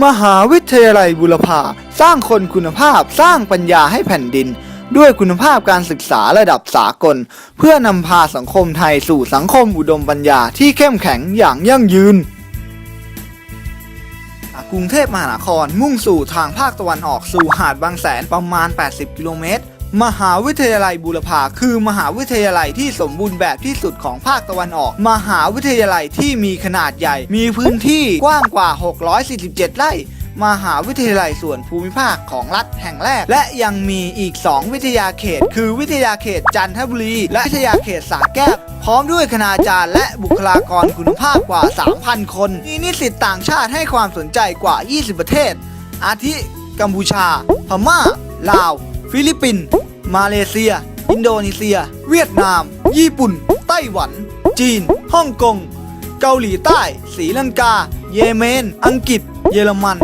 มหาวิทยาลัยบุรพาสร้างคนคุณภาพสร้างปัญญาให้แผ่นดิน ด้วยคุณภาพการศึกษาระดับสากล เพื่อนำพาสังคมไทยสู่สังคมอุดมปัญญาที่เข้มแข็งอย่างยั่งยืน กรุงเทพมหานครมุ่งสู่ทางภาคตะวันออกสู่หาดบางแสนประมาณ 80 กิโลเมตร มหาวิทยาลัยบูรพาคือมหาวิทยาลัยที่สมบูรณ์แบบที่สุดของภาคตะวันออก มหาวิทยาลัยที่มีขนาดใหญ่ มีพื้นที่กว้างกว่า 647 ไร่มหาวิทยาลัยส่วนภูมิภาคของรัฐแห่งแรก และยังมีอีก 2 วิทยาเขต คือวิทยาเขตจันทบุรี และวิทยาเขตสระแก้วพร้อมด้วยคณาจารย์และบุคลากรคุณภาพกว่า 3,000 คน มีนิสิตต่างชาติให้ความสนใจกว่า 20 ประเทศ อาทิกัมพูชา พม่า ลาว ฟิลิปปินส์ มาเลเซีย อินโดนีเซีย เวียดนาม ญี่ปุ่น ไต้หวัน จีน ฮ่องกง เกาหลีใต้ศรีลังกา เยเมน อังกฤษ เยอรมัน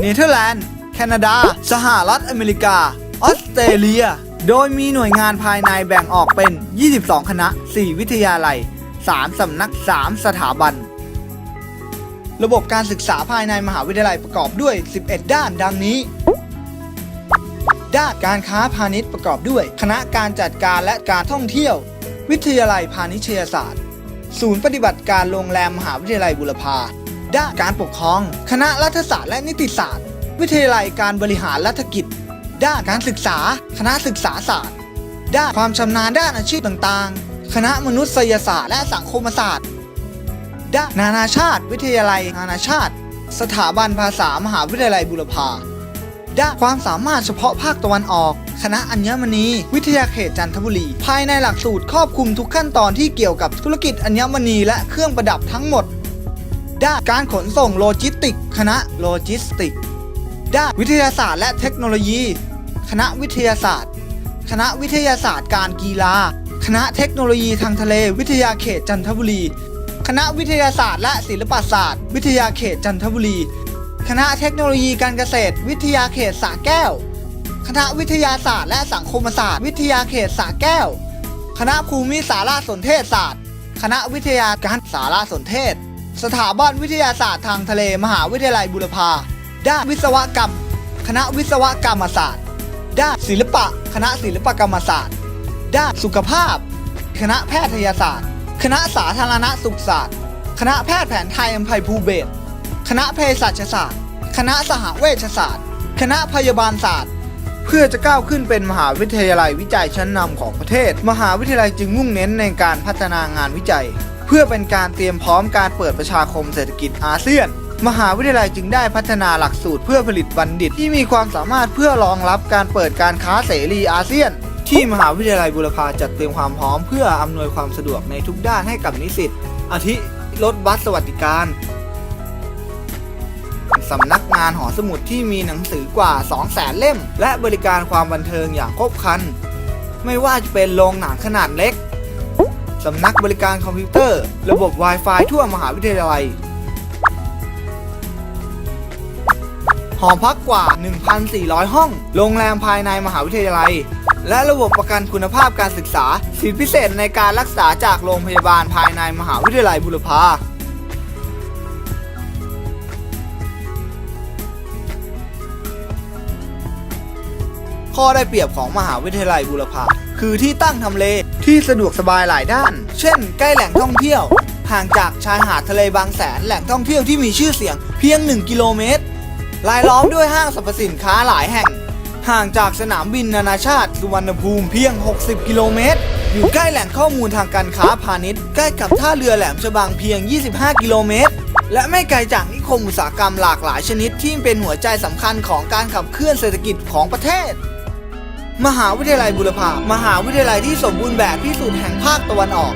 เนเธอร์แลนด์ แคนาดา สหรัฐอเมริกา ออสเตรเลีย โดยมีหน่วยงานภายในแบ่งออกเป็น 22 คณะ 4 วิทยาลัย 3 สำนัก 3 สถาบันระบบการศึกษาภายในมหาวิทยาลัยประกอบด้วย 11 ด้านดังนี้ ด้านการค้าพาณิชย์ประกอบด้วย คณะการจัดการและการท่องเที่ยว วิทยาลัยพาณิชยศาสตร์ ศูนย์ปฏิบัติการโรงแรมมหาวิทยาลัยบุรพาด้านการปกครอง คณะรัฐศาสตร์และนิติศาสตร์ วิทยาลัยการบริหารรัฐกิจ ด้านการศึกษา คณะศึกษาศาสตร์ ด้านความชำนาญด้านอาชีพต่างๆ คณะมนุษยศาสตร์และสังคมศาสตร์ ด้านนานาชาติ วิทยาลัยนานาชาติ สถาบันภาษามหาวิทยาลัยบุรพา ด้านความสามารถเฉพาะภาคตะวันออก คณะอัญมณี วิทยาเขตจันทบุรี ภายในหลักสูตรครอบคลุมทุกขั้นตอนที่เกี่ยวกับธุรกิจอัญมณีและเครื่องประดับทั้งหมด ด้านการขนส่งโลจิสติก คณะโลจิสติก ด้านวิทยาศาสตร์และเทคโนโลยี คณะวิทยาศาสตร์ คณะวิทยาศาสตร์การกีฬา คณะเทคโนโลยีทางทะเล วิทยาเขตจันทบุรี คณะวิทยาศาสตร์และศิลปศาสตร์ วิทยาเขตจันทบุรี คณะเทคโนโลยีการเกษตร วิทยาเขตสระแก้ว คณะวิทยาศาสตร์และสังคมศาสตร์ วิทยาเขตสระแก้ว คณะภูมิสารสนเทศศาสตร์ คณะวิทยาการสารสนเทศ สถาบันวิทยาศาสตร์ทางทะเลมหาวิทยาลัยบุรพาด้านวิศวกรรม คณะวิศวกรรมศาสตร์ ด้านศิลปะ คณะศิลปกรรมศาสตร์ ด้านสุขภาพ คณะแพทยศาสตร์ คณะสาธารณสุขศาสตร์ คณะแพทย์แผนไทยอัมภัยภูเบศร คณะเภสัชศาสตร์ คณะสหเวชศาสตร์ คณะพยาบาลศาสตร์ เพื่อจะก้าวขึ้นเป็นมหาวิทยาลัยวิจัยชั้นนำของประเทศ มหาวิทยาลัยจึงมุ่งเน้นในการพัฒนางานวิจัย เพื่อเป็นการเตรียมพร้อมการเปิดประชาคมเศรษฐกิจอาเซียนมหาวิทยาลัยจึงได้พัฒนาหลักสูตรเพื่อผลิตบัณฑิตที่มีความสามารถเพื่อรองรับการเปิดการค้าเสรีอาเซียน ที่มหาวิทยาลัยบุรพาจัดเตรียมความพร้อมเพื่ออำนวยความสะดวกในทุกด้านให้กับนิสิตอาทิ รถบัสสวัสดิการ สำนักงานหอสมุดที่มีหนังสือกว่า 200,000 เล่ม และบริการความบันเทิงอย่างครบครัน ไม่ว่าจะเป็นโรงหนังขนาดเล็ก สำนักบริการคอมพิวเตอร์ ระบบ Wi-Fi ทั่วมหาวิทยาลัย หอพักกว่า 1,400 ห้อง โรงแรมภายในมหาวิทยาลัย และระบบประกันคุณภาพการศึกษา สิทธิพิเศษในการรักษาจากโรงพยาบาลภายในมหาวิทยาลัยบุรพา ข้อได้เปรียบของมหาวิทยาลัยบูรพาคือที่ตั้งทำเลที่สะดวกสบายหลายด้าน เช่น ใกล้แหล่งท่องเที่ยว ห่างจากชายหาดทะเลบางแสนแหล่งท่องเที่ยวที่มีชื่อเสียงเพียง 1 กิโลเมตรรายล้อมด้วยห้างสรรพสินค้าหลายแห่ง ห่างจากสนามบินนานาชาติสุวรรณภูมิเพียง 60 กิโลเมตร อยู่ใกล้แหล่งข้อมูลทางการค้าพาณิชย์ ใกล้กับท่าเรือแหลมฉบังเพียง 25 กิโลเมตร และไม่ไกลจากนิคมอุตสาหกรรมหลากหลายชนิดที่เป็นหัวใจสำคัญของการขับเคลื่อนเศรษฐกิจของประเทศ มหาวิทยาลัยบุรพามหาวิทยาลัยที่สมบูรณ์แบบที่สุดแห่งภาคตะวันออก